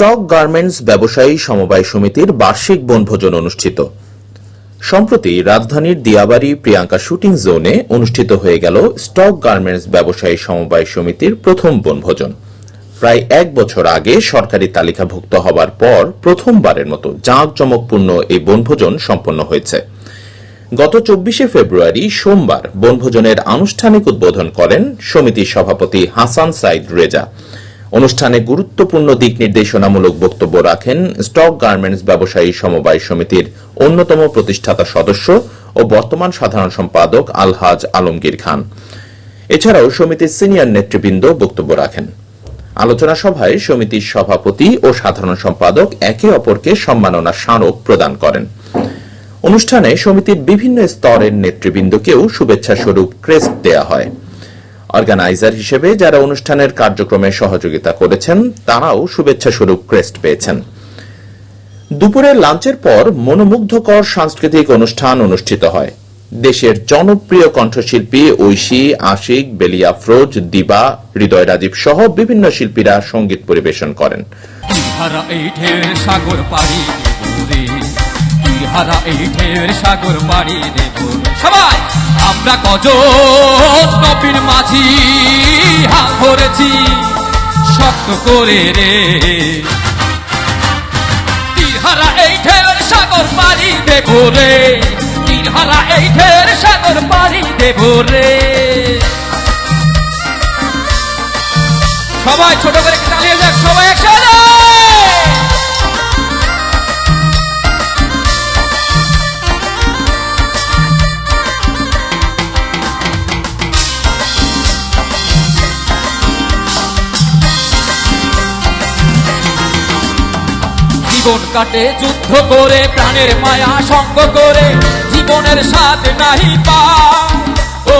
Stock garments ব্যবসায়ী সমবায় সমিতির বার্ষিক বনভোজন অনুষ্ঠিত। সম্প্রতি রাজধানীর দিয়াবাড়ি প্রিয়াঙ্কা শুটিং জোনে অনুষ্ঠিত হয়ে গেল স্টক গার্মেন্টস ব্যবসায়ী সমবায় সমিতির প্রথম বনভোজন। প্রায় এক বছর আগে সরকারি তালিকাভুক্ত হবার পর প্রথমবারের মতো জাঁকজমকপূর্ণ এই বনভোজন সম্পন্ন হয়েছে। গত চব্বিশে ফেব্রুয়ারি সোমবার বনভোজনের আনুষ্ঠানিক উদ্বোধন করেন সমিতির সভাপতি হাসান সাইদ রেজা। অনুষ্ঠানে গুরুত্বপূর্ণ দিক নির্দেশনামূলক বক্তব্য রাখেন স্টক গার্মেন্টস ব্যবসায়ী সমবায় সমিতির অন্যতম প্রতিষ্ঠাতা সদস্য ও বর্তমান সাধারণ সম্পাদক আলহাজ আলমগীর খান। এছাড়াও সমিতির সিনিয়র নেতৃবৃন্দ বক্তব্য রাখেন। আলোচনা সভায় সমিতির সভাপতি ও সাধারণ সম্পাদক একে অপরকে সম্মাননা স্মারক প্রদান করেন। অনুষ্ঠানে সমিতির বিভিন্ন স্তরের নেতৃবৃন্দকেও শুভেচ্ছা স্বরূপ ক্রেস্ট দেয়া হয়। অর্গানাইজার হিসেবে যারা অনুষ্ঠানের কার্যক্রমে সহযোগিতা করেছেন, তারাও শুভেচ্ছা স্বরূপ ক্রেস্ট পেয়েছেন। দুপুরের লাঞ্চের পর মনোমুগ্ধকর সাংস্কৃতিক অনুষ্ঠান অনুষ্ঠিত হয়। দেশের জনপ্রিয় কণ্ঠশিল্পী ঐশী, আশিক, বেলিয়া ফ্রোজ, দিবা, হৃদয় রাজীব সহ বিভিন্ন শিল্পীরা সংগীত পরিবেশন করেন। ইহারা এই ঢের সাগর পাড়ি দেব। সবাই, আমরা কজন নবীন মাঝি হাত ধরেছি শক্ত করে রে। ইহারা এই ঢের সাগর পাড়ি দেব রে। এই সাগর দেব রে। সবাই, ছোট করে চালিয়ে যাক, সবাই একসাথে। জীবন কাটে যুদ্ধ করে প্রাণের মায়া সঙ্গ করে জীবনের স্বাদ নাহি পা ও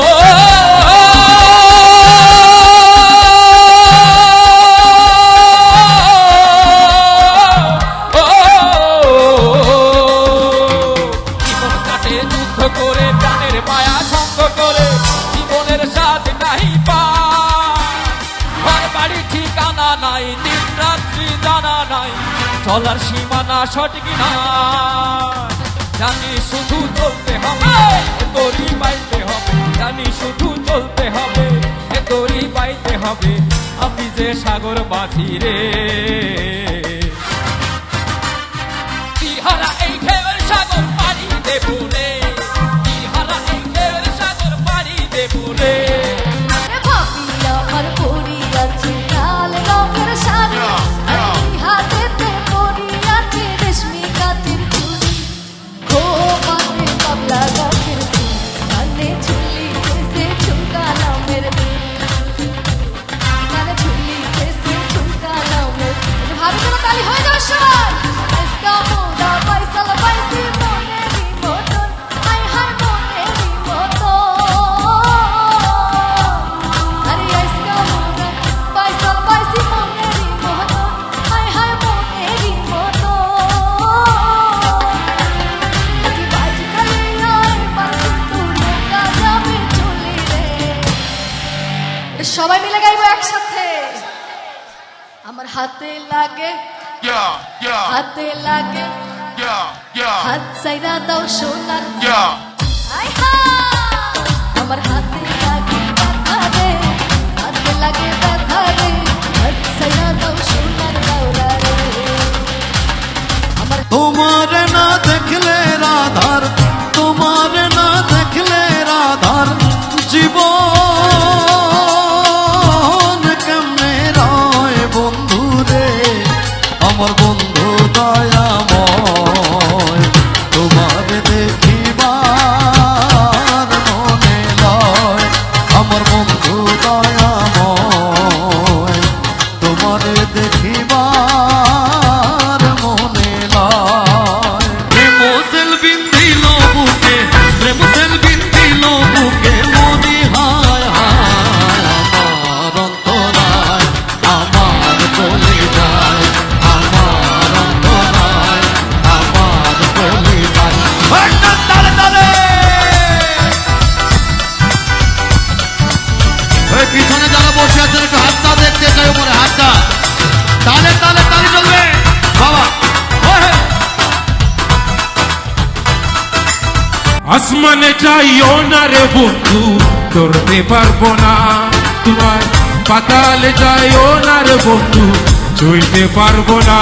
করে প্রাণের মায়া সঙ্গ জীবনের পা ঠিকানা নাই জানা নাই চলার সীমানা সঠিক না জানি শুধু চলতে হবে দড়ি বাইতে হবে। জানি শুধু চলতে হবে দড়ি বাইতে হবে। আমি যে সাগর বাঁধি রে। সবাই মিলে গাইবো একসাথে। আমার হাতে লাগে। হাতে লাগে। হাত সাইরা দাও yeah. আমার হাতে দয়াময় তোমার দেখিবার যারা বসে একটু হাতটা দেখতে চাই উপরে, হাতটা। চলবে। বাবা। আসমানে চাইও না রে বন্ধু, তোরতে পারব না। তোমার পাতালে যাইও না রে বন্ধু, চলতে পারব না।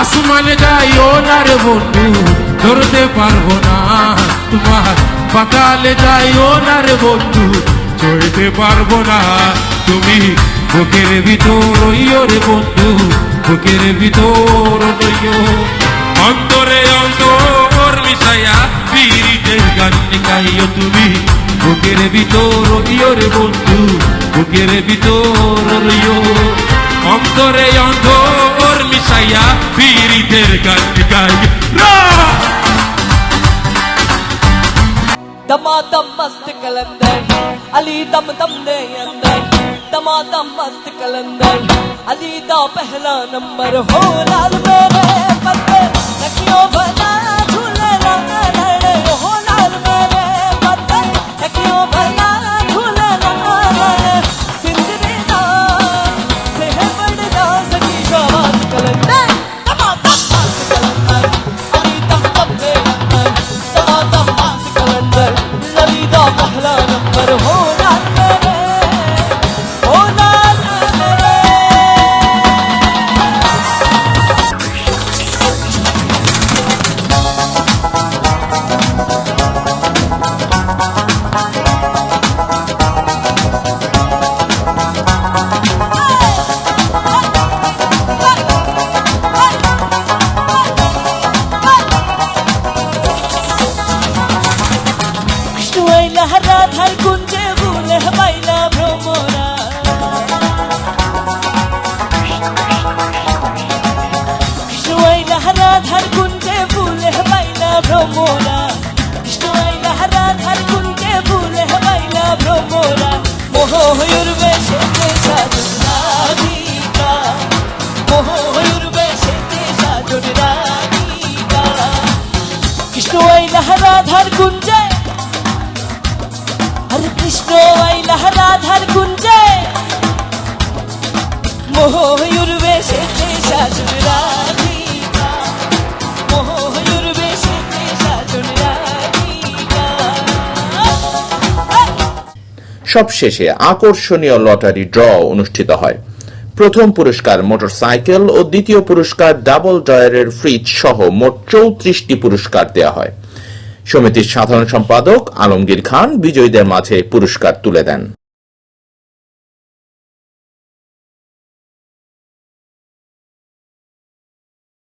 আসমানে যাইও না রে বন্ধু, তোরতে পারব না। তোমার পাতালে যাইও না রে বন্ধু ছুঁইতে পারব না। তুমি বুকের ভিতর রইও রে বন্ধু, বুকের ভিতর রইও। অন্তরে অন্তর মিশাইয়া পীরিতের গান গাইও তুমি, বুকের ভিতর রইও রে বন্ধু, বুকের ভিতর রইও। অন্তরে অন্তর মিশাইয়া পীরিতের গান গাইও। दमादम मस्त कलंदर अली दम दम दे अंदर दमादम मस्त कलंदर अली दा पहला नंबर हो लाल मेरे पत्ते लखियों কৃষ্ণই লহরা ধার কুঞ্জে বুলে বাইলা ভ্রমরা কৃষ্ণই লহরা ধার কুঞ্জে বুলে বাইলা ভ্রমরা মোহ হয়ুর বেশে সাজন রাধিকা মোহ হয়ুর বেশে কৃষ্ণ আইলা রাধার কৃষ্ণ আইলা রাধার রাধিকা সবশেষে আকর্ষণীয় লটারি ড্র অনুষ্ঠিত হয়। প্রথম পুরস্কার মোটরসাইকেল ও দ্বিতীয় পুরস্কার ডাবল ড্রয়ারের ফ্রিজ সহ মোট চৌত্রিশটি পুরস্কার দেওয়া হয়। সমিতির সাধারণ সম্পাদক আলমগীর খান বিজয়ীদের মাঝে পুরস্কার তুলে দেন।